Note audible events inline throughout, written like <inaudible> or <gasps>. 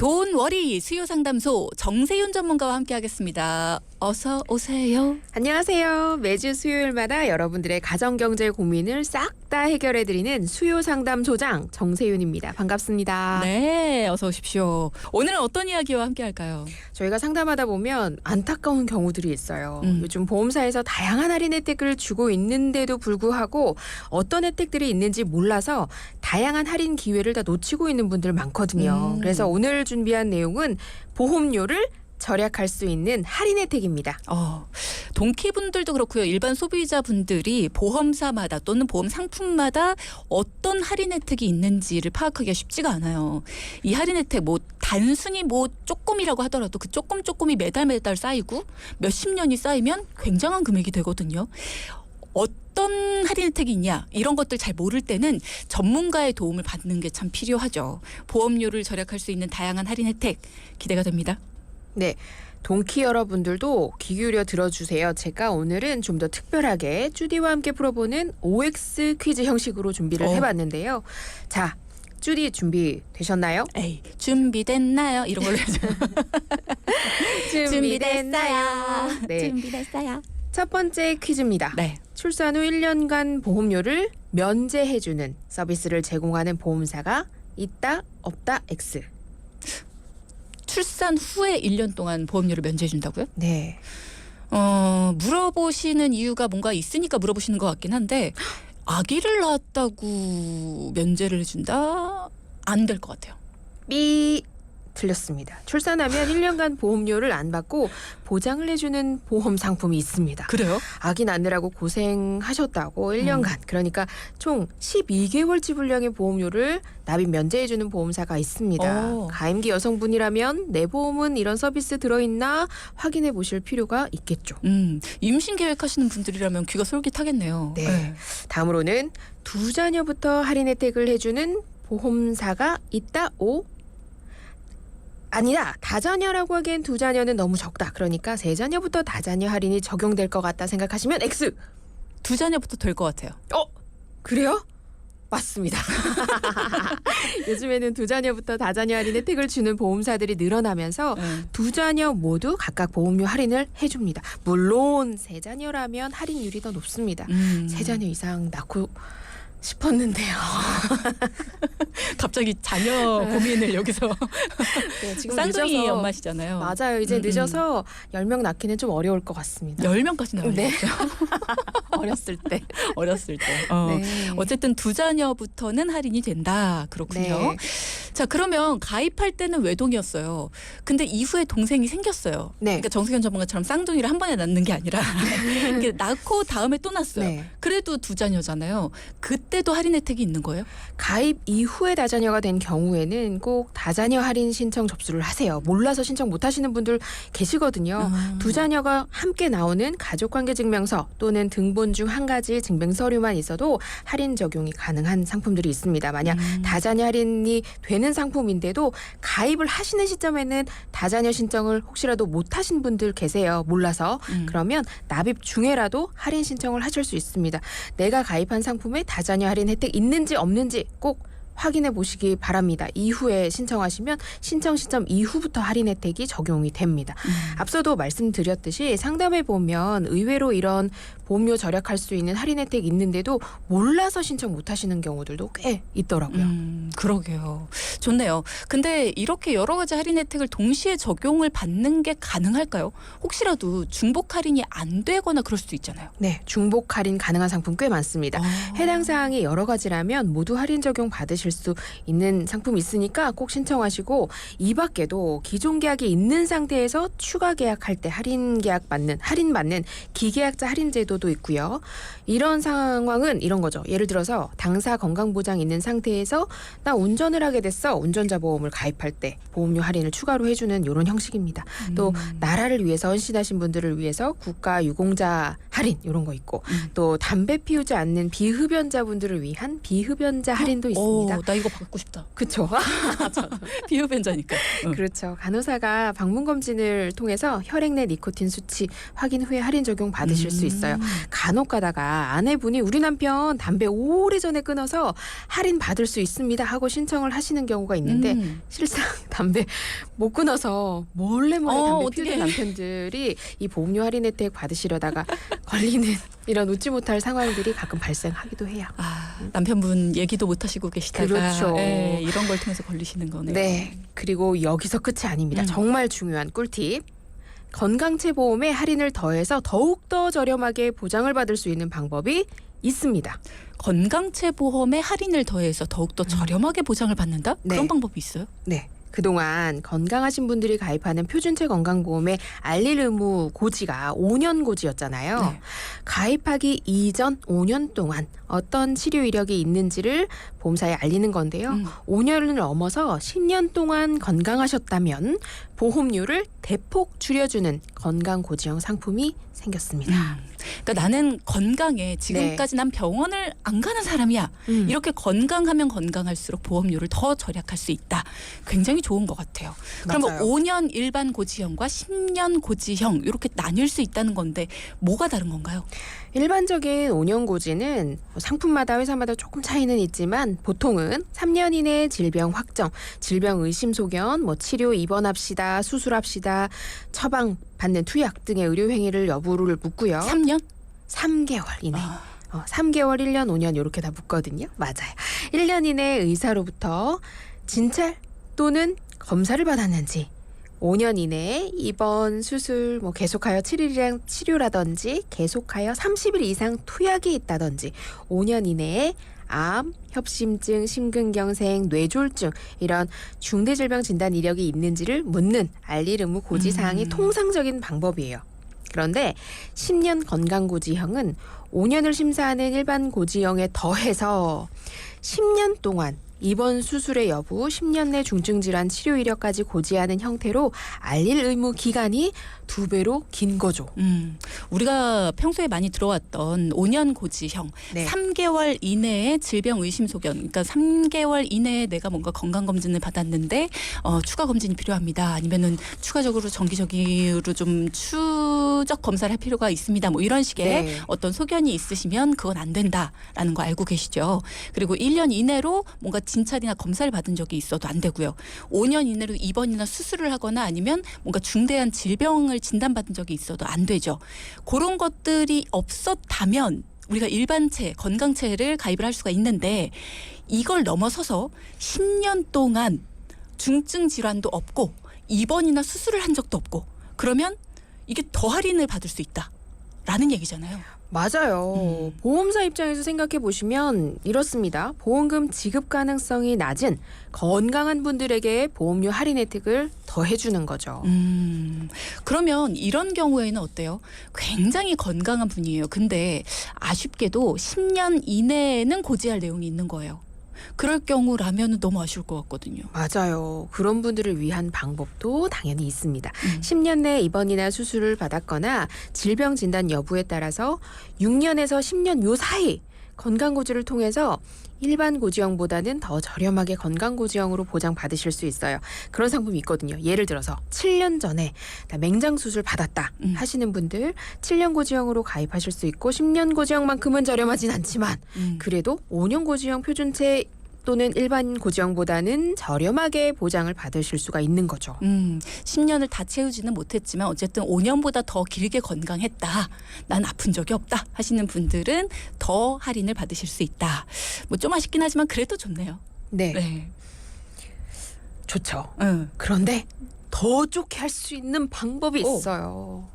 돈워리 수요 상담소 정세윤 전문가와 함께하겠습니다. 어서 오세요. 안녕하세요. 매주 수요일마다 여러분들의 가정 경제 고민을 싹 다 해결해 드리는 수요 상담 소장 정세윤입니다. 반갑습니다. 네, 어서 오십시오. 오늘은 어떤 이야기와 함께 할까요? 저희가 상담하다 보면 안타까운 경우들이 있어요. 음. 요즘 보험사에서 다양한 할인 혜택을 주고 있는데도 불구하고 어떤 혜택들이 있는지 몰라서 다양한 할인 기회를 다 놓치고 있는 분들 많거든요. 음. 그래서 오늘 준비한 내용은 보험료를 절약할 수 있는 할인 혜택입니다. 어, 동키분들도 그렇고요. 일반 소비자분들이 보험사마다 또는 보험 상품마다 어떤 할인 혜택이 있는지를 파악하기가 쉽지가 않아요. 이 할인 혜택 뭐 단순히 뭐 조금이라고 하더라도 그 조금 조금이 매달 매달 쌓이고 몇십 년이 쌓이면 굉장한 금액이 되거든요. 어떤 할인 혜택이 있냐 이런 것들 잘 모를 때는 전문가의 도움을 받는 게 참 필요하죠. 보험료를 절약할 수 있는 다양한 할인 혜택 기대가 됩니다. 네. 동키 여러분들도 귀 기울여 들어주세요. 제가 오늘은 좀 더 특별하게 쭈디와 함께 풀어보는 OX 퀴즈 형식으로 준비를 어. 해봤는데요. 자, 쭈디 준비 되셨나요? 에이 준비됐나요? 이런 걸로 해야죠. <laughs> 네. 준비됐어요. 첫 번째 퀴즈입니다. 네. 출산 후 1년간 보험료를 면제해주는 서비스를 제공하는 보험사가 있다, 없다, X. 출산 후에 1년 동안 보험료를 면제해 준다고요? 네. 어, 물어보시는 이유가 뭔가 있으니까 물어보시는 것 같긴 한데 <gasps> 아기를 낳았다고 면제를 해 준다? 안 될 것 같아요. 삐 틀렸습니다. 출산하면 1년간 보험료를 안 받고 보장을 해주는 보험 상품이 있습니다. 그래요? 아기 낳느라고 고생하셨다고 1년간 그러니까 총 12개월치 분량의 보험료를 납입 면제해주는 보험사가 있습니다. 오. 가임기 여성분이라면 내 보험은 이런 서비스 들어있나 확인해 보실 필요가 있겠죠. 음, 임신 계획하시는 분들이라면 귀가 솔깃하겠네요. 네. 다음으로는 두 자녀부터 할인 혜택을 해주는 보험사가 있다. 오 아니다. 다자녀라고 하기엔 두 자녀는 너무 적다. 그러니까 세 자녀부터 다자녀 할인이 적용될 것 같다 생각하시면 X. 두 자녀부터 될 것 같아요. 어? 그래요? 맞습니다. <laughs> 요즘에는 두 자녀부터 다자녀 할인 혜택을 주는 보험사들이 늘어나면서 네. 두 자녀 모두 각각 보험료 할인을 해줍니다. 물론 세 자녀라면 할인율이 더 높습니다. 음. 세 자녀 이상 낳고 싶었는데요. <laughs> 갑자기 자녀 고민을 여기서 네, <laughs> 지금 쌍둥이 늦어서 엄마시잖아요. 맞아요. 이제 음, 음. 늦어서 열명 낳기는 좀 어려울 것 같습니다. 10명까지 나오죠. 네. <laughs> 어렸을 때. 어렸을 때. 어. 네. 어쨌든 두 자녀부터는 할인이 된다. 그렇군요. 네. 자, 그러면 가입할 때는 외동이었어요. 근데 이후에 동생이 생겼어요. 네. 그러니까 정승현 전문가처럼 쌍둥이를 한 번에 낳는 게 아니라 <laughs> 낳고 다음에 또 낳았어요. 네. 그래도 두 자녀잖아요. 그때도 할인 혜택이 있는 거예요? 가입 이후에 다자녀가 된 경우에는 꼭 다자녀 할인 신청 접수를 하세요. 몰라서 신청 못 하시는 분들 계시거든요. 음. 두 자녀가 함께 나오는 가족관계 증명서 또는 등본 중 한 가지 증빙 서류만 있어도 할인 적용이 가능한 상품들이 있습니다. 만약 음. 다자녀 할인이 되는 상품인데도 가입을 하시는 시점에는 다자녀 신청을 혹시라도 못 하신 분들 계세요. 몰라서. 음. 그러면 납입 중에라도 할인 신청을 하실 수 있습니다. 내가 가입한 상품에 다자녀 할인 혜택 있는지 없는지 꼭 확인해 보시기 바랍니다. 이후에 신청하시면 신청 시점 이후부터 할인 혜택이 적용이 됩니다. 음. 앞서도 말씀드렸듯이 상담해 보면 의외로 이런 보험료 절약할 수 있는 할인 혜택 있는데도 몰라서 신청 못 하시는 경우들도 꽤 있더라고요. 음, 그러게요. 좋네요. 근데 이렇게 여러 가지 할인 혜택을 동시에 적용을 받는 게 가능할까요? 혹시라도 중복 할인이 안 되거나 그럴 수도 있잖아요. 네, 중복 할인 가능한 상품 꽤 많습니다. 아. 해당 사항이 여러 가지라면 모두 할인 적용 받으실 수 있는 상품이 있으니까 꼭 신청하시고 이 밖에도 기존 계약이 있는 상태에서 추가 계약할 때 할인 계약 받는 할인 받는 기계약자 할인 제도도 있고요. 이런 상황은 이런 거죠. 예를 들어서 당사 건강 보장 있는 상태에서 나 운전을 하게 됐어. 운전자 보험을 가입할 때 보험료 할인을 추가로 해주는 이런 형식입니다. 또 음. 나라를 위해서 헌신하신 분들을 위해서 국가 유공자 할인 이런 거 있고 음. 또 담배 피우지 않는 비흡연자분들을 위한 비흡연자 할인도 있습니다. 어, 나 이거 받고 싶다. 그쵸? <laughs> 비흡연자니까. <laughs> 응. 그렇죠. 간호사가 방문 검진을 통해서 혈액 내 니코틴 수치 확인 후에 할인 적용 받으실 수 있어요. 음. 간혹 가다가 아내분이 우리 남편 담배 오래전에 끊어서 할인 받을 수 있습니다 하고 신청을 하시는 경우가 있는데 음. 실상 <laughs> 담배 못 끊어서 몰래 몰래 어, 담배 어떡해. 피우던 남편들이 이 보험료 할인 혜택 받으시려다가 걸리는 이런 웃지 못할 상황들이 가끔 발생하기도 해요. 아, 남편분 얘기도 못 하시고 계시다가 그렇죠. 예, 이런 걸 통해서 걸리시는 거네요. 네. 그리고 여기서 끝이 아닙니다. 음. 정말 중요한 꿀팁. 건강체 보험에 할인을 더해서 더욱더 저렴하게 보장을 받을 수 있는 방법이 있습니다. 건강체 보험에 할인을 더해서 더욱더 저렴하게 보장을 받는다? 음. 네. 그런 방법이 있어요? 네. 그동안 건강하신 분들이 가입하는 표준체 건강보험의 알릴 의무 고지가 5년 고지였잖아요. 네. 가입하기 이전 5년 동안 어떤 치료 이력이 있는지를 보험사에 알리는 건데요. 음. 5년을 넘어서 10년 동안 건강하셨다면 보험료를 대폭 줄여주는 건강 고지형 상품이 생겼습니다. 음. 그러니까 나는 건강해. 지금까지 난 병원을 안 가는 사람이야. 음. 이렇게 건강하면 건강할수록 보험료를 더 절약할 수 있다. 굉장히 좋은 것 같아요. 그러면 맞아요. 5년 일반 고지형과 10년 고지형 이렇게 나뉠 수 있다는 건데 뭐가 다른 건가요? 일반적인 5년 고지는 뭐 상품마다 회사마다 조금 차이는 있지만 보통은 3년 이내 질병 확정, 질병 의심 소견, 뭐 치료 입원합시다, 수술합시다, 처방 받는 투약 등의 의료 행위를 여부를 묻고요. 3년? 3개월 이내. 아, 어, 3개월, 1년, 5년 이렇게 다 묻거든요. 맞아요. 1년 이내 의사로부터 진찰 또는 검사를 받았는지 5년 이내에 입원, 수술, 뭐 계속하여 7일이랑 치료라든지 계속하여 30일 이상 투약이 있다든지 5년 이내에 암, 협심증, 심근경색, 뇌졸중 이런 중대 질병 진단 이력이 있는지를 묻는 알릴 의무 고지 사항이 음. 통상적인 방법이에요. 그런데 10년 건강고지형은 5년을 심사하는 일반 고지형에 더해서 10년 동안 입원 수술의 여부, 10년 내 중증 질환 치료 이력까지 고지하는 형태로 알릴 의무 기간이 두 배로 긴 거죠. 음, 우리가 평소에 많이 들어왔던 5년 고지형, 네. 3개월 이내에 질병 의심 소견, 그러니까 3개월 이내에 내가 뭔가 건강 검진을 받았는데 어, 추가 검진이 필요합니다. 아니면은 추가적으로 정기적으로 좀 추적 검사를 할 필요가 있습니다. 뭐 이런 식의 네. 어떤 소견이 있으시면 그건 안 된다라는 거 알고 계시죠. 그리고 1년 이내로 뭔가 진찰이나 검사를 받은 적이 있어도 안 되고요. 5년 이내로 입원이나 수술을 하거나 아니면 뭔가 중대한 질병을 진단받은 적이 있어도 안 되죠. 그런 것들이 없었다면 우리가 일반체, 건강체를 가입을 할 수가 있는데 이걸 넘어서서 10년 동안 중증 질환도 없고 입원이나 수술을 한 적도 없고 그러면 이게 더 할인을 받을 수 있다 라는 얘기잖아요. 맞아요. 음. 보험사 입장에서 생각해 보시면 이렇습니다. 보험금 지급 가능성이 낮은 건강한 분들에게 보험료 할인 혜택을 더해 주는 거죠. 음, 그러면 이런 경우에는 어때요? 굉장히 건강한 분이에요. 근데 아쉽게도 10년 이내에는 고지할 내용이 있는 거예요. 그럴 경우라면 너무 아쉬울 것 같거든요. 맞아요. 그런 분들을 위한 방법도 당연히 있습니다. 음. 10년 내 입원이나 수술을 받았거나 질병 진단 여부에 따라서 6년에서 10년 요 사이 건강고지를 통해서 일반 고지형보다는 더 저렴하게 건강고지형으로 보장 받으실 수 있어요. 그런 상품이 있거든요. 예를 들어서 7년 전에 나 맹장 수술 받았다 음. 하시는 분들 7년 고지형으로 가입하실 수 있고 10년 고지형만큼은 저렴하진 않지만 음. 그래도 5년 고지형 표준체 또는 일반 고지형보다는 저렴하게 보장을 받으실 수가 있는 거죠. 음, 10년을 다 채우지는 못했지만 어쨌든 5년보다 더 길게 건강했다. 난 아픈 적이 없다. 하시는 분들은 더 할인을 받으실 수 있다. 뭐 좀 아쉽긴 하지만 그래도 좋네요. 네, 네. 좋죠. 응. 그런데 더 좋게 할 수 있는 방법이 오. 있어요.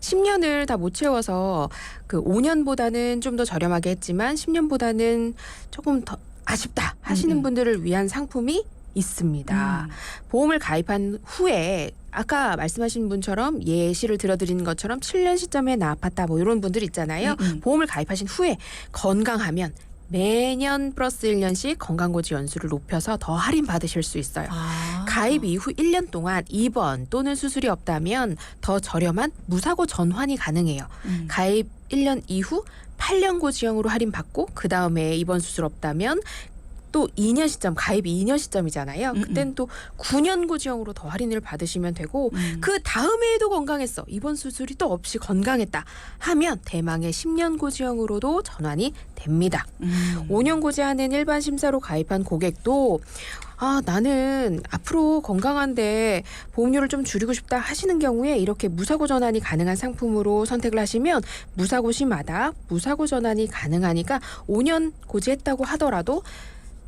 10년을 다 못 채워서 그 5년보다는 좀 더 저렴하게 했지만 10년보다는 조금 더 아쉽다 하시는 음, 음. 분들을 위한 상품이 있습니다. 음. 보험을 가입한 후에 아까 말씀하신 분처럼 예시를 들어드린 것처럼 7년 시점에 나 아팠다 뭐 이런 분들 있잖아요. 음, 음. 보험을 가입하신 후에 건강하면 매년 플러스 1년씩 건강고지 연수를 높여서 더 할인 받으실 수 있어요. 아. 가입 이후 1년 동안 입원 또는 수술이 없다면 더 저렴한 무사고 전환이 가능해요. 음. 가입 1년 이후 8년 고지형으로 할인받고 그 다음에 입원 수술 없다면 또 2년 시점 가입이 2년 시점이잖아요. 음, 그땐 또 9년 고지형으로 더 할인을 받으시면 되고 음. 그 다음에도 건강했어. 이번 수술이 또 없이 건강했다 하면 대망의 10년 고지형으로도 전환이 됩니다. 음. 5년 고지하는 일반 심사로 가입한 고객도 아, 나는 앞으로 건강한데 보험료를 좀 줄이고 싶다 하시는 경우에 이렇게 무사고 전환이 가능한 상품으로 선택을 하시면 무사고 시마다 무사고 전환이 가능하니까 5년 고지했다고 하더라도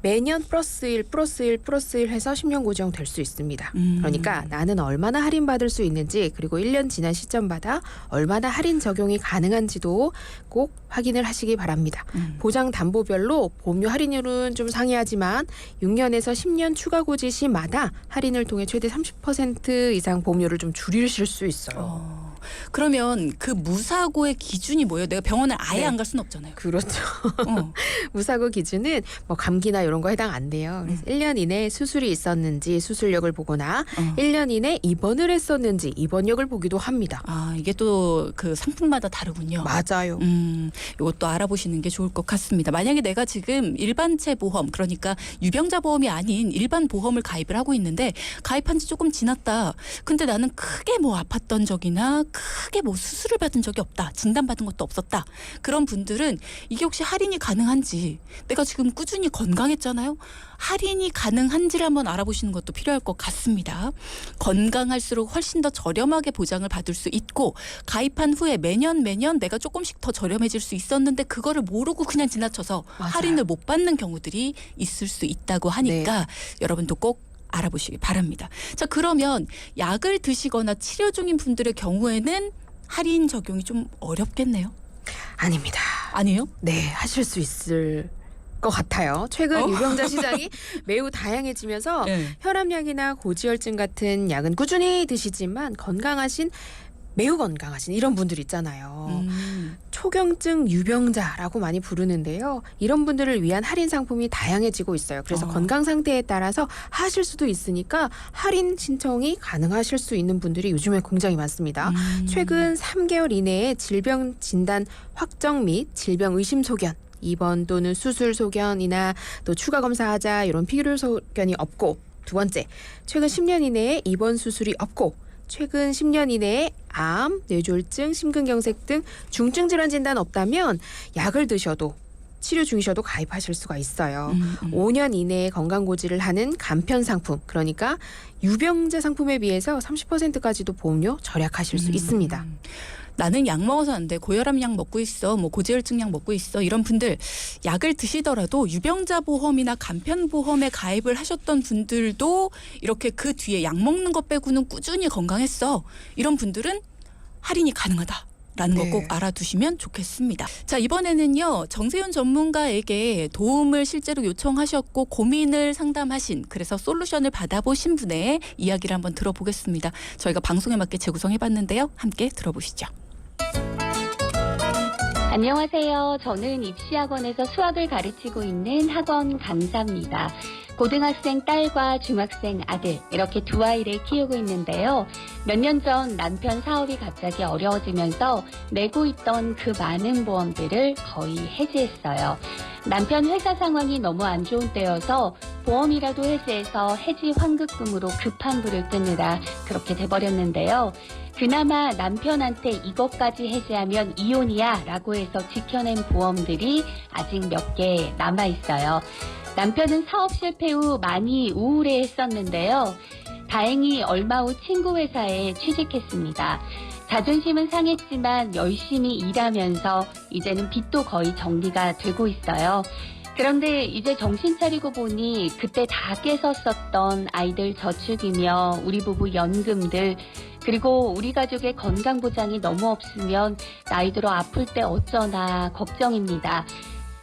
매년 플러스 1, 플러스 1, 플러스 1 해서 10년 고지형 될수 있습니다. 음. 그러니까 나는 얼마나 할인 받을 수 있는지 그리고 1년 지난 시점마다 얼마나 할인 적용이 가능한지도 꼭 확인을 하시기 바랍니다. 음. 보장 담보별로 보험료 할인율은 좀 상이하지만 6년에서 10년 추가 고지 시마다 할인을 통해 최대 30% 이상 보험료를 좀 줄이실 수 있어요. 어. 그러면 그 무사고의 기준이 뭐예요? 내가 병원을 아예 네. 안 갈 수는 없잖아요. 그렇죠. 어. <laughs> 무사고 기준은 뭐 감기나 이런 거 해당 안 돼요. 그래서 1년 이내 수술이 있었는지 수술력을 보거나 어. 1년 이내 입원을 했었는지 입원력을 보기도 합니다. 아 이게 또 그 상품마다 다르군요. 맞아요. 음, 이것도 알아보시는 게 좋을 것 같습니다. 만약에 내가 지금 일반체 보험, 그러니까 유병자 보험이 아닌 일반 보험을 가입을 하고 있는데 가입한 지 조금 지났다. 근데 나는 크게 뭐 아팠던 적이나 크게 뭐 수술을 받은 적이 없다. 진단받은 것도 없었다. 그런 분들은 이게 혹시 할인이 가능한지 내가 지금 꾸준히 건강했잖아요. 할인이 가능한지를 한번 알아보시는 것도 필요할 것 같습니다. 건강할수록 훨씬 더 저렴하게 보장을 받을 수 있고 가입한 후에 매년 매년 내가 조금씩 더 저렴해질 수 있었는데 그거를 모르고 그냥 지나쳐서 맞아요. 할인을 못 받는 경우들이 있을 수 있다고 하니까 여러분도 꼭 알아보시기 바랍니다. 자 그러면 약을 드시거나 치료 중인 분들의 경우에는 할인 적용이 좀 어렵겠네요. 아닙니다. 아니에요? 네, 하실 수 있을 것 같아요. 최근 어? 유병자 <laughs> 시장이 매우 다양해지면서 네. 혈압약이나 고지혈증 같은 약은 꾸준히 드시지만 건강하신 매우 건강하신 이런 분들 있잖아요. 음. 초경증 유병자라고 많이 부르는데요. 이런 분들을 위한 할인 상품이 다양해지고 있어요. 그래서 어. 건강 상태에 따라서 하실 수도 있으니까 할인 신청이 가능하실 수 있는 분들이 요즘에 굉장히 많습니다. 음. 최근 3개월 이내에 질병 진단 확정 및 질병 의심 소견 입원 또는 수술 소견이나 또 추가 검사하자 이런 필요 소견이 없고 두 번째 최근 10년 이내에 입원 수술이 없고 최근 10년 이내에 암, 뇌졸중, 심근경색 등 중증 질환 진단 없다면 약을 드셔도 치료 중이셔도 가입하실 수가 있어요. 음, 음. 5년 이내에 건강 고지를 하는 간편 상품 그러니까 유병자 상품에 비해서 30%까지도 보험료 절약하실 수 음. 있습니다. 나는 약 먹어서 안 돼. 고혈압 약 먹고 있어. 뭐 고지혈증 약 먹고 있어. 이런 분들 약을 드시더라도 유병자 보험이나 간편 보험에 가입을 하셨던 분들도 이렇게 그 뒤에 약 먹는 것 빼고는 꾸준히 건강했어. 이런 분들은 할인이 가능하다. 라는 거 네. 꼭 알아두시면 좋겠습니다. 자, 이번에는요, 정세윤 전문가에게 도움을 실제로 요청하셨고, 고민을 상담하신, 그래서 솔루션을 받아보신 분의 이야기를 한번 들어보겠습니다. 저희가 방송에 맞게 재구성해봤는데요. 함께 들어보시죠. 안녕하세요. 저는 입시학원에서 수학을 가르치고 있는 학원 강사입니다. 고등학생 딸과 중학생 아들 이렇게 두 아이를 키우고 있는데요. 몇 년 전 남편 사업이 갑자기 어려워지면서 내고 있던 그 많은 보험들을 거의 해지했어요. 남편 회사 상황이 너무 안 좋은 때여서 보험이라도 해지해서 해지 환급금으로 급한 불을 끄느라 그렇게 돼버렸는데요. 그나마 남편한테 이것까지 해지하면 이혼이야 라고 해서 지켜낸 보험들이 아직 몇 개 남아 있어요. 남편은 사업 실패 후 많이 우울해 했었는데요. 다행히 얼마 후 친구 회사에 취직했습니다. 자존심은 상했지만 열심히 일하면서 이제는 빚도 거의 정리가 되고 있어요. 그런데 이제 정신 차리고 보니 그때 다 깨섰었던 아이들 저축이며 우리 부부 연금들 그리고 우리 가족의 건강 보장이 너무 없으면 나이 들어 아플 때 어쩌나 걱정입니다.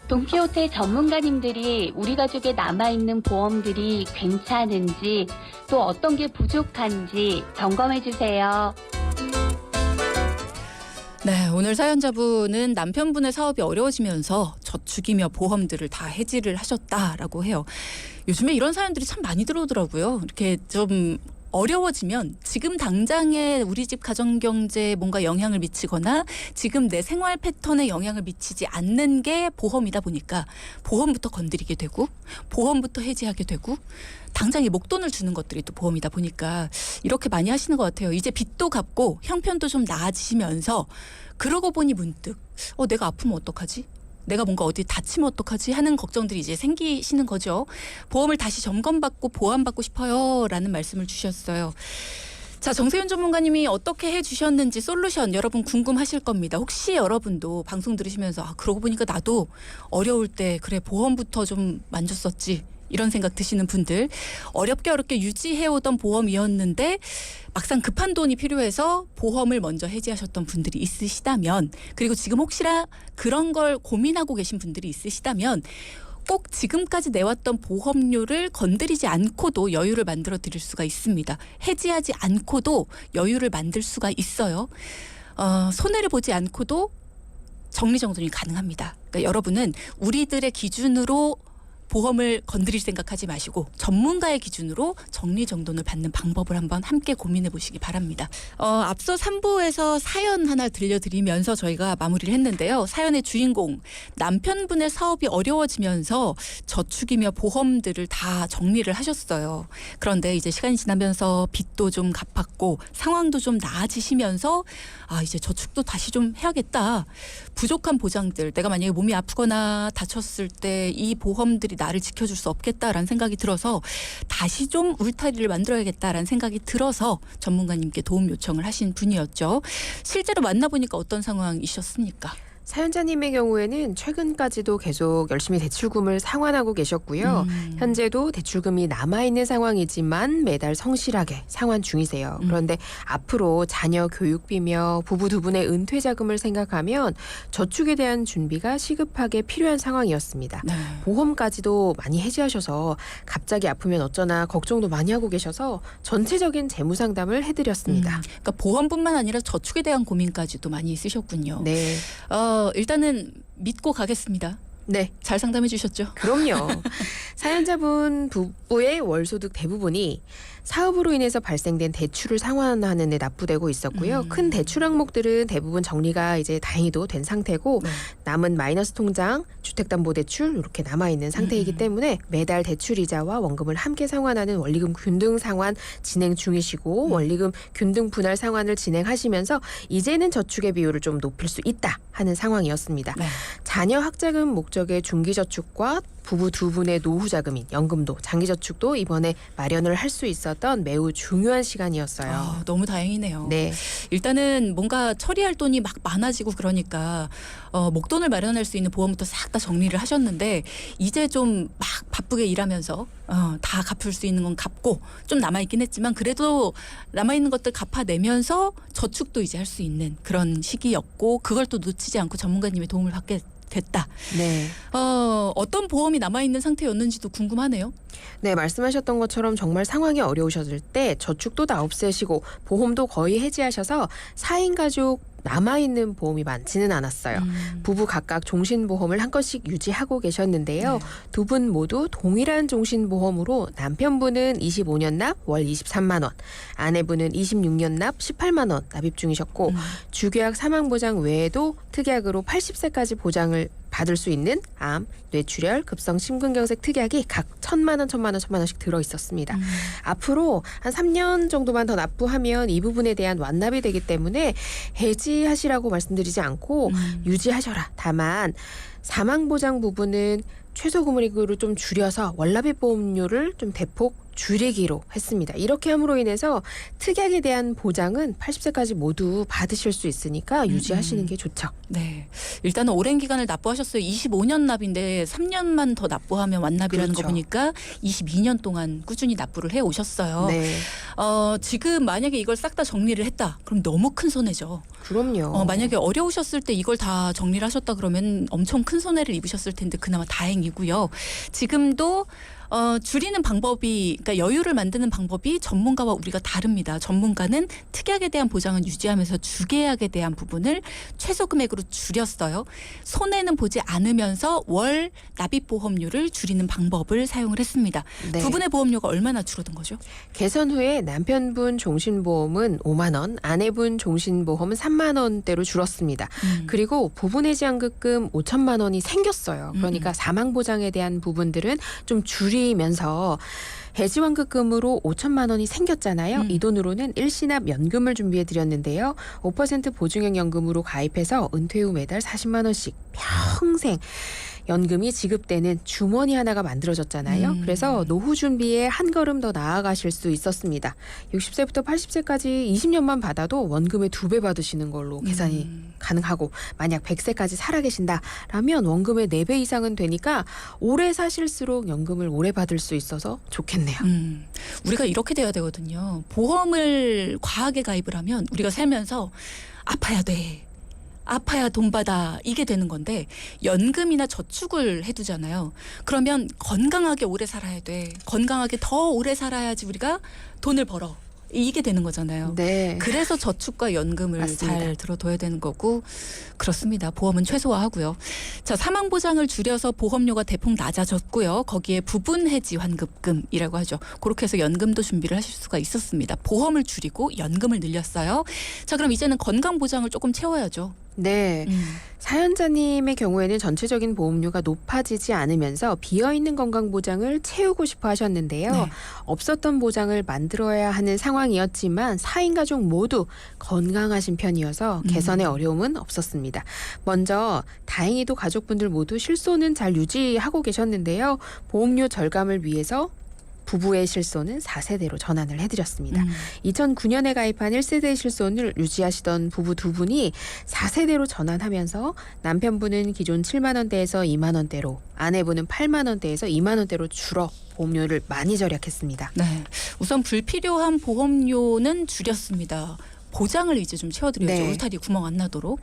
돈키호테 전문가님들이 우리 가족에 남아있는 보험들이 괜찮은지 또 어떤 게 부족한지 점검해 주세요. 네, 오늘 사연자분은 남편분의 사업이 어려워지면서 저축이며 보험들을 다 해지를 하셨다라고 해요. 요즘에 이런 사연들이 참 많이 들어오더라고요. 이렇게 좀 어려워지면 지금 당장에 우리 집 가정 경제에 뭔가 영향을 미치거나 지금 내 생활 패턴에 영향을 미치지 않는 게 보험이다 보니까 보험부터 건드리게 되고 보험부터 해지하게 되고 당장에 목돈을 주는 것들이 또 보험이다 보니까 이렇게 많이 하시는 것 같아요. 이제 빚도 갚고 형편도 좀 나아지시면서 그러고 보니 문득 어 내가 아프면 어떡하지? 내가 뭔가 어디 다치면 어떡하지 하는 걱정들이 이제 생기시는 거죠. 보험을 다시 점검받고 보완받고 싶어요라는 말씀을 주셨어요. 자, 정세윤 전문가님이 어떻게 해 주셨는지 솔루션 여러분 궁금하실 겁니다. 혹시 여러분도 방송 들으시면서 아, 그러고 보니까 나도 어려울 때 그래 보험부터 좀 만졌었지. 이런 생각 드시는 분들 어렵게 어렵게 유지해오던 보험이었는데 막상 급한 돈이 필요해서 보험을 먼저 해지하셨던 분들이 있으시다면 그리고 지금 혹시나 그런 걸 고민하고 계신 분들이 있으시다면 꼭 지금까지 내왔던 보험료를 건드리지 않고도 여유를 만들어 드릴 수가 있습니다. 해지하지 않고도 여유를 만들 수가 있어요. 어, 손해를 보지 않고도 정리정돈이 가능합니다. 그러니까 여러분은 우리들의 기준으로 보험을 건드릴 생각하지 마시고 전문가의 기준으로 정리정돈을 받는 방법을 한번 함께 고민해 보시기 바랍니다. 어, 앞서 3부에서 사연 하나 들려드리면서 저희가 마무리를 했는데요. 사연의 주인공 남편분의 사업이 어려워지면서 저축이며 보험들을 다 정리를 하셨어요. 그런데 이제 시간이 지나면서 빚도 좀 갚았고 상황도 좀 나아지시면서 아 이제 저축도 다시 좀 해야겠다. 부족한 보장들 내가 만약에 몸이 아프거나 다쳤을 때 이 보험들이 나를 지켜줄 수 없겠다라는 생각이 들어서 다시 좀 울타리를 만들어야겠다라는 생각이 들어서 전문가님께 도움 요청을 하신 분이었죠. 실제로 만나보니까 어떤 상황이셨습니까? 사연자님의 경우에는 최근까지도 계속 열심히 대출금을 상환하고 계셨고요. 음. 현재도 대출금이 남아있는 상황이지만 매달 성실하게 상환 중이세요. 음. 그런데 앞으로 자녀 교육비며 부부 두 분의 은퇴 자금을 생각하면 저축에 대한 준비가 시급하게 필요한 상황이었습니다. 네. 보험까지도 많이 해지하셔서 갑자기 아프면 어쩌나 걱정도 많이 하고 계셔서 전체적인 재무 상담을 해드렸습니다. 음, 그러니까 보험뿐만 아니라 저축에 대한 고민까지도 많이 있으셨군요. 네, 어, 일단은 믿고 가겠습니다. 네, 잘 상담해 주셨죠? 그럼요. <laughs> 사연자분 부부의 월소득 대부분이 사업으로 인해서 발생된 대출을 상환하는 데 납부되고 있었고요. 음. 큰 대출 항목들은 대부분 정리가 이제 다행히도 된 상태고 네. 남은 마이너스 통장, 주택담보대출 이렇게 남아 있는 상태이기 음. 때문에 매달 대출 이자와 원금을 함께 상환하는 원리금 균등 상환 진행 중이시고 음. 원리금 균등 분할 상환을 진행하시면서 이제는 저축의 비율을 좀 높일 수 있다 하는 상황이었습니다. 네. 자녀 학자금 목적의 중기저축과 부부 두 분의 노후 자금인 연금도 장기저축도 이번에 마련을 할 수 있었던 매우 중요한 시간이었어요. 아, 너무 다행이네요. 네, 일단은 뭔가 처리할 돈이 막 많아지고 그러니까 어, 목돈을 마련할 수 있는 보험부터 싹 다 정리를 하셨는데 이제 좀 막 바쁘게 일하면서 어, 다 갚을 수 있는 건 갚고 좀 남아 있긴 했지만 그래도 남아 있는 것들 갚아내면서 저축도 이제 할 수 있는 그런 시기였고 그걸 또 놓치지 않고 전문가님의 도움을 받게 됐다. 네. 어, 어떤 보험이 남아 있는 상태였는지도 궁금하네요. 네, 말씀하셨던 것처럼 정말 상황이 어려우셨을 때 저축도 다 없애시고 보험도 거의 해지하셔서 4인 가족 남아있는 보험이 많지는 않았어요. 음. 부부 각각 종신보험을 한 건씩 유지하고 계셨는데요. 네. 두분 모두 동일한 종신보험으로 남편분은 25년 납 월 23만 원, 아내분은 26년 납 18만 원 납입 중이셨고 음. 주계약 사망 보장 외에도 특약으로 80세까지 보장을 받을 수 있는 암, 뇌출혈, 급성 심근경색 특약이 각 천만 원, 천만 원, 천만 원씩 들어 있었습니다. 음. 앞으로 한 3년 정도만 더 납부하면 이 부분에 대한 완납이 되기 때문에 해지하시라고 말씀드리지 않고 음. 유지하셔라. 다만 사망 보장 부분은 최소 금액으로 좀 줄여서 월납입 보험료를 좀 대폭 줄이기로 했습니다. 이렇게 함으로 인해서 특약에 대한 보장은 80세까지 모두 받으실 수 있으니까 유지하시는 음. 게 좋죠. 네. 일단은 오랜 기간을 납부하셨어요. 25년 납인데 3년만 더 납부하면 완납이라는 거 그렇죠. 보니까 22년 동안 꾸준히 납부를 해 오셨어요. 네, 어, 지금 만약에 이걸 싹 다 정리를 했다. 그럼 너무 큰 손해죠. 그럼요. 어, 만약에 어려우셨을 때 이걸 다 정리를 하셨다 그러면 엄청 큰 손해를 입으셨을 텐데 그나마 다행이고요. 지금도 어, 줄이는 방법이 그러니까 여유를 만드는 방법이 전문가와 우리가 다릅니다. 전문가는 특약에 대한 보장은 유지하면서 주계약에 대한 부분을 최소 금액으로 줄였어요. 손해는 보지 않으면서 월 납입 보험료를 줄이는 방법을 사용을 했습니다. 네. 두 분의 보험료가 얼마나 줄어든 거죠? 개선 후에 남편분 종신보험은 5만 원, 아내분 종신보험은 3만 원대로 줄었습니다. 음. 그리고 부분해지환급금 5천만 원이 생겼어요. 음, 그러니까 사망 보장에 대한 부분들은 좀 줄이 면서 해지환급금으로 5천만 원이 생겼잖아요. 음. 이 돈으로는 일시납 연금을 준비해 드렸는데요. 5% 보증형 연금으로 가입해서 은퇴 후 매달 40만 원씩 평생 연금이 지급되는 주머니 하나가 만들어졌잖아요. 음. 그래서 노후 준비에 한 걸음 더 나아가실 수 있었습니다. 60세부터 80세까지 20년만 받아도 원금의 두 배 받으시는 걸로 계산이 음. 가능하고 만약 100세까지 살아 계신다라면 원금의 4배 이상은 되니까 오래 사실수록 연금을 오래 받을 수 있어서 좋겠네요. 음, 우리가 이렇게 돼야 되거든요. 보험을 과하게 가입을 하면 우리가 살면서 아파야 돼. 아파야 돈 받아. 이게 되는 건데 연금이나 저축을 해두잖아요. 그러면 건강하게 오래 살아야 돼. 건강하게 더 오래 살아야지 우리가 돈을 벌어. 이게 되는 거잖아요. 네. 그래서 저축과 연금을 맞습니다. 잘 들어둬야 되는 거고 그렇습니다. 보험은 최소화하고요. 자 사망 보장을 줄여서 보험료가 대폭 낮아졌고요. 거기에 부분 해지 환급금이라고 하죠. 그렇게 해서 연금도 준비를 하실 수가 있었습니다. 보험을 줄이고 연금을 늘렸어요. 자 그럼 이제는 건강 보장을 조금 채워야죠. 네. 음. 사연자님의 경우에는 전체적인 보험료가 높아지지 않으면서 비어있는 건강보장을 채우고 싶어 하셨는데요. 네. 없었던 보장을 만들어야 하는 상황이었지만 4인 가족 모두 건강하신 편이어서 개선의 음. 어려움은 없었습니다. 먼저 다행히도 가족분들 모두 실손은 잘 유지하고 계셨는데요. 보험료 절감을 위해서 부부의 실손은 4세대로 전환을 해드렸습니다. 음. 2009년에 가입한 1세대 실손을 유지하시던 부부 두 분이 4세대로 전환하면서 남편분은 기존 7만 원대에서 2만 원대로 아내분은 8만 원대에서 2만 원대로 줄어 보험료를 많이 절약했습니다. 네. 우선 불필요한 보험료는 줄였습니다. 보장을 이제 좀 채워드려야죠. 네. 울타리 구멍 안 나도록.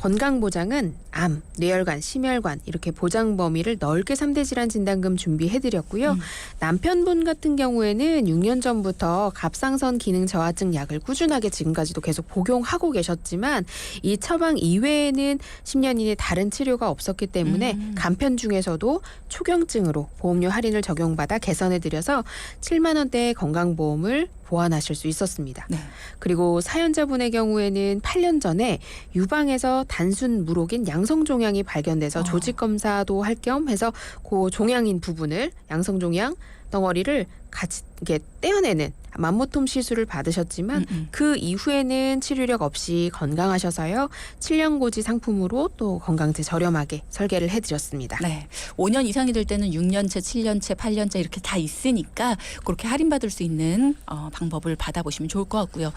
건강 보장은 암, 뇌혈관, 심혈관 이렇게 보장 범위를 넓게 3대 질환 진단금 준비해 드렸고요. 음. 남편분 같은 경우에는 6년 전부터 갑상선 기능 저하증 약을 꾸준하게 지금까지도 계속 복용하고 계셨지만 이 처방 이외에는 10년 이내 다른 치료가 없었기 때문에 음. 간편 중에서도 초경증으로 보험료 할인을 적용받아 개선해 드려서 7만 원대의 건강보험을 보완하실 수 있었습니다. 네. 그리고 사연자분의 경우에는 8년 전에 유방에서 단순 무록인 양성 종양이 발견돼서 어. 조직 검사도 할 겸 해서 그 종양인 부분을 양성 종양 덩어리를 같이 이렇게 떼어내는 맘모톰 시술을 받으셨지만 음, 음. 그 이후에는 치료력 없이 건강하셔서요. 7년 고지 상품으로 또 건강제 저렴하게 설계를 해드렸습니다. 네. 5년 이상이 될 때는 6년째, 7년째, 8년째 이렇게 다 있으니까 그렇게 할인받을 수 있는 어, 방법을 받아보시면 좋을 것 같고요.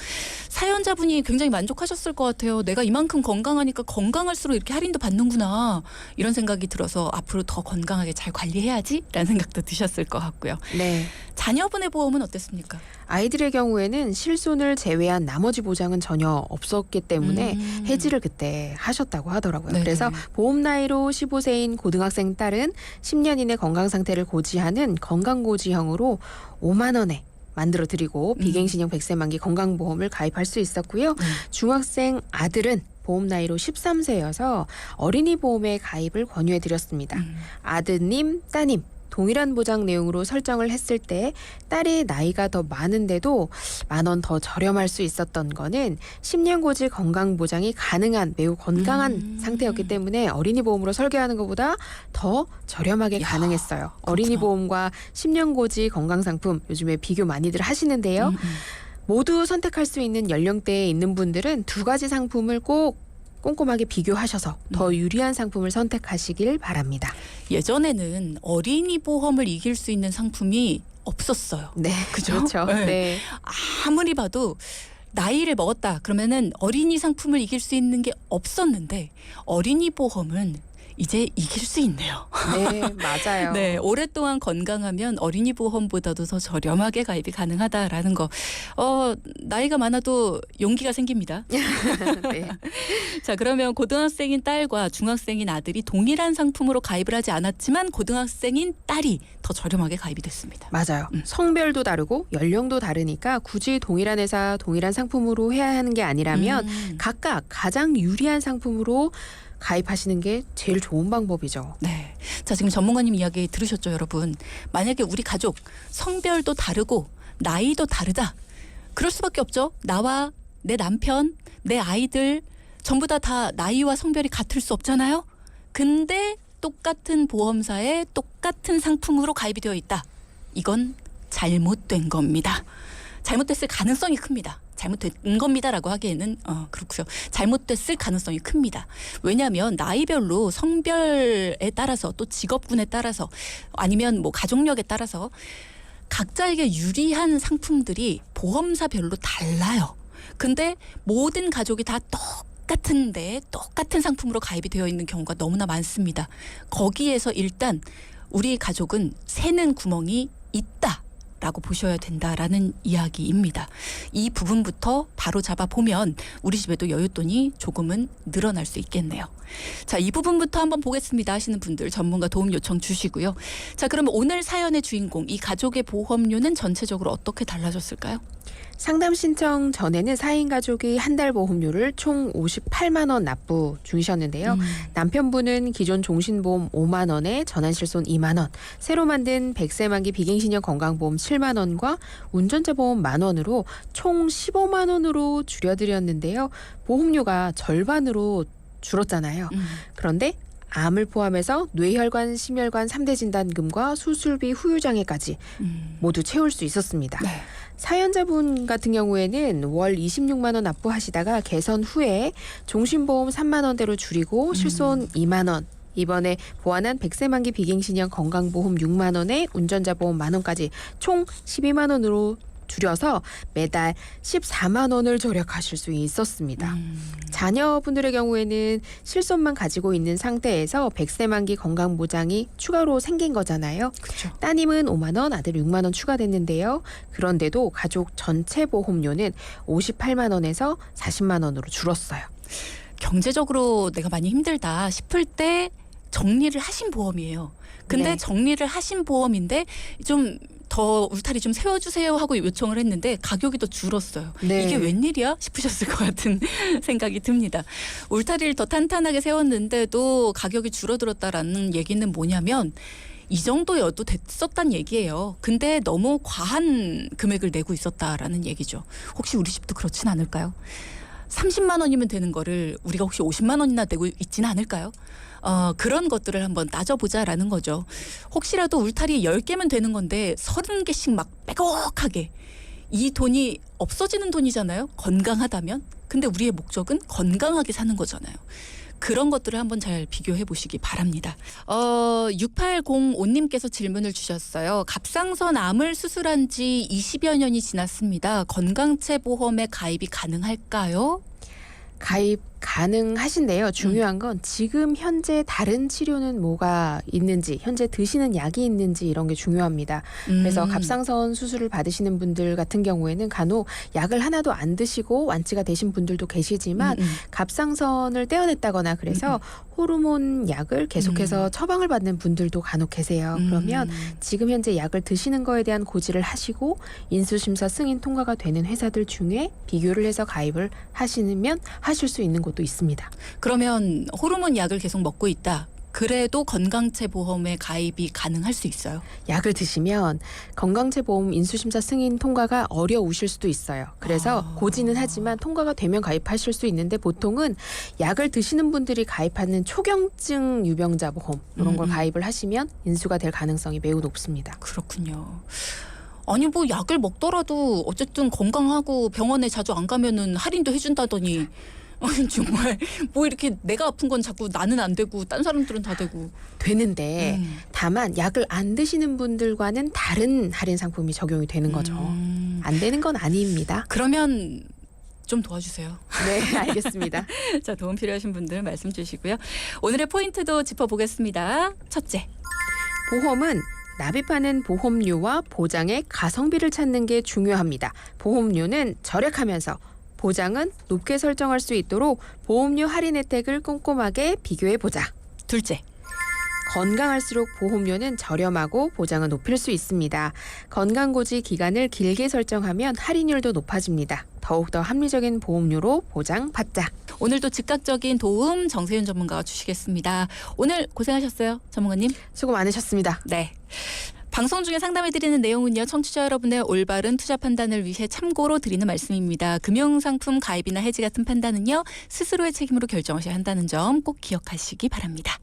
사연자분이 굉장히 만족하셨을 것 같아요. 내가 이만큼 건강하니까 건강할수록 이렇게 할인도 받는구나. 이런 생각이 들어서 앞으로 더 건강하게 잘 관리해야지 라는 생각도 드셨을 것 같고요. 네. 자녀분의 보험은 어땠습니까? 아이들의 경우에는 실손을 제외한 나머지 보장은 전혀 없었기 때문에 음. 해지를 그때 하셨다고 하더라고요. 네네. 그래서 보험 나이로 15세인 고등학생 딸은 10년 이내 건강 상태를 고지하는 건강고지형으로 5만 원에 만들어 드리고 음. 비갱신형 100세 만기 건강보험을 가입할 수 있었고요. 네. 중학생 아들은 보험 나이로 13세여서 어린이 보험에 가입을 권유해 드렸습니다. 음. 아드님, 따님 동일한 보장 내용으로 설정을 했을 때 딸의 나이가 더 많은데도 만 원 더 저렴할 수 있었던 거는 10년 고지 건강 보장이 가능한 매우 건강한 음. 상태였기 때문에 어린이 보험으로 설계하는 것보다 더 저렴하게 야, 가능했어요. 어린이 보험과 10년 고지 건강 상품 요즘에 비교 많이들 하시는데요. 음, 음. 모두 선택할 수 있는 연령대에 있는 분들은 두 가지 상품을 꼭 꼼꼼하게 비교하셔서 더 음. 유리한 상품을 선택하시길 바랍니다. 예전에는 어린이 보험을 이길 수 있는 상품이 없었어요. 네, 그죠? <laughs> 그렇죠. 네. 네. 아무리 봐도 나이를 먹었다 그러면은 어린이 상품을 이길 수 있는 게 없었는데 어린이 보험은 이제 이길 수 있네요. 네, 맞아요. <laughs> 네, 오랫동안 건강하면 어린이 보험보다도 더 저렴하게 가입이 가능하다라는 거. 어, 나이가 많아도 용기가 생깁니다. <laughs> 네. <laughs> 자, 그러면 고등학생인 딸과 중학생인 아들이 동일한 상품으로 가입을 하지 않았지만 고등학생인 딸이 더 저렴하게 가입이 됐습니다. 맞아요. 음. 성별도 다르고 연령도 다르니까 굳이 동일한 회사 동일한 상품으로 해야 하는 게 아니라면 음. 각각 가장 유리한 상품으로 가입하시는 게 제일 좋은 방법이죠. 네. 자, 지금 전문가님 이야기 들으셨죠, 여러분? 만약에 우리 가족 성별도 다르고 나이도 다르다. 그럴 수밖에 없죠. 나와 내 남편, 내 아이들 전부 다 다 나이와 성별이 같을 수 없잖아요. 근데 똑같은 보험사에 똑같은 상품으로 가입이 되어 있다. 이건 잘못된 겁니다. 잘못됐을 가능성이 큽니다. 잘못된 겁니다라고 하기에는 어, 그렇고요. 잘못됐을 가능성이 큽니다. 왜냐하면 나이별로 성별에 따라서 또 직업군에 따라서 아니면 뭐 가족력에 따라서 각자에게 유리한 상품들이 보험사별로 달라요. 근데 모든 가족이 다 똑같은데 똑같은 상품으로 가입이 되어 있는 경우가 너무나 많습니다. 거기에서 일단 우리 가족은 새는 구멍이 있다. 라고 보셔야 된다라는 이야기입니다. 이 부분부터 바로 잡아 보면 우리 집에도 여윳돈이 조금은 늘어날 수 있겠네요. 자, 이 부분부터 한번 보겠습니다 하시는 분들 전문가 도움 요청 주시고요. 자, 그러면 오늘 사연의 주인공 이 가족의 보험료는 전체적으로 어떻게 달라졌을까요? 상담 신청 전에는 4인 가족이 한 달 보험료를 총 58만 원 납부 중이셨는데요. 음. 남편분은 기존 종신보험 5만 원에 전환실손 2만 원, 새로 만든 100세 만기 비갱신형 건강보험 7만 원과 운전자 보험 만 원으로 총 15만 원으로 줄여드렸는데요. 보험료가 절반으로 줄었잖아요. 음. 그런데 암을 포함해서 뇌혈관, 심혈관 3대 진단금과 수술비 후유장애까지 음. 모두 채울 수 있었습니다. 네. 사연자분 같은 경우에는 월 26만 원 납부하시다가 개선 후에 종신보험 3만 원대로 줄이고 실손 2만 원. 이번에 보완한 100세 만기 비갱신형 건강보험 6만 원에 운전자 보험 만 원까지 총 12만 원으로 줄여서 매달 14만 원을 절약하실 수 있었습니다. 음. 자녀분들의 경우에는 실손만 가지고 있는 상태에서 100세 만기 건강 보장이 추가로 생긴 거잖아요. 그렇죠. 따님은 5만 원, 아들 6만 원 추가됐는데요. 그런데도 가족 전체 보험료는 58만 원에서 40만 원으로 줄었어요. 경제적으로 내가 많이 힘들다 싶을 때 정리를 하신 보험이에요. 근데 네. 정리를 하신 보험인데 좀 더 울타리 좀 세워주세요 하고 요청을 했는데 가격이 더 줄었어요. 네. 이게 웬일이야 싶으셨을 것 같은 <laughs> 생각이 듭니다. 울타리를 더 탄탄하게 세웠는데도 가격이 줄어들었다라는 얘기는 뭐냐면 이 정도여도 됐었단 얘기예요. 근데 너무 과한 금액을 내고 있었다라는 얘기죠. 혹시 우리 집도 그렇진 않을까요? 30만 원이면 되는 거를 우리가 혹시 50만 원이나 내고 있지는 않을까요? 어, 그런 것들을 한번 따져보자라는 거죠. 혹시라도 울타리 10개면 되는 건데 30개씩 막 빼곡하게 이 돈이 없어지는 돈이잖아요. 건강하다면. 근데 우리의 목적은 건강하게 사는 거잖아요. 그런 것들을 한번 잘 비교해 보시기 바랍니다. 어, 6805님께서 질문을 주셨어요. 갑상선 암을 수술한 지 20여 년이 지났습니다. 건강체 보험에 가입이 가능할까요? 가입 가능하신데요. 중요한 건 지금 현재 다른 치료는 뭐가 있는지, 현재 드시는 약이 있는지 이런 게 중요합니다. 그래서 음. 갑상선 수술을 받으시는 분들 같은 경우에는 간혹 약을 하나도 안 드시고 완치가 되신 분들도 계시지만 음, 음. 갑상선을 떼어냈다거나 그래서 호르몬 약을 계속해서 처방을 받는 분들도 간혹 계세요. 음. 그러면 지금 현재 약을 드시는 거에 대한 고지를 하시고 인수심사 승인 통과가 되는 회사들 중에 비교를 해서 가입을 하시면 하실 수 있는 곳도 있습니다. 그러면 호르몬 약을 계속 먹고 있다. 그래도 건강체 보험에 가입이 가능할 수 있어요. 약을 드시면 건강체 보험 인수심사 승인 통과가 어려우실 수도 있어요. 그래서 아. 고지는 하지만 통과가 되면 가입하실 수 있는데 보통은 약을 드시는 분들이 가입하는 초경증 유병자 보험 이런 걸 음, 음. 가입을 하시면 인수가 될 가능성이 매우 높습니다. 그렇군요. 아니 뭐 약을 먹더라도 어쨌든 건강하고 병원에 자주 안 가면은 할인도 해준다더니 <laughs> 아니, 정말 뭐 이렇게 내가 아픈 건 자꾸 나는 안 되고 딴 사람들은 다 되고. 되는데 음. 다만 약을 안 드시는 분들과는 다른 할인 상품이 적용이 되는 거죠. 음. 안 되는 건 아닙니다. 그러면 좀 도와주세요. 네, <laughs> 알겠습니다. 자, 도움 필요하신 분들 말씀 주시고요. 오늘의 포인트도 짚어보겠습니다. 첫째, 보험은 납입하는 보험료와 보장의 가성비를 찾는 게 중요합니다. 보험료는 절약하면서 보장은 높게 설정할 수 있도록 보험료 할인 혜택을 꼼꼼하게 비교해 보자. 둘째, 건강할수록 보험료는 저렴하고 보장은 높일 수 있습니다. 건강고지 기간을 길게 설정하면 할인율도 높아집니다. 더욱더 합리적인 보험료로 보장받자. 오늘도 즉각적인 도움 정세윤 전문가가 주시겠습니다. 오늘 고생하셨어요, 전문가님. 수고 많으셨습니다. 네. 방송 중에 상담해드리는 내용은요, 청취자 여러분의 올바른 투자 판단을 위해 참고로 드리는 말씀입니다. 금융상품 가입이나 해지 같은 판단은요, 스스로의 책임으로 결정하셔야 한다는 점 꼭 기억하시기 바랍니다.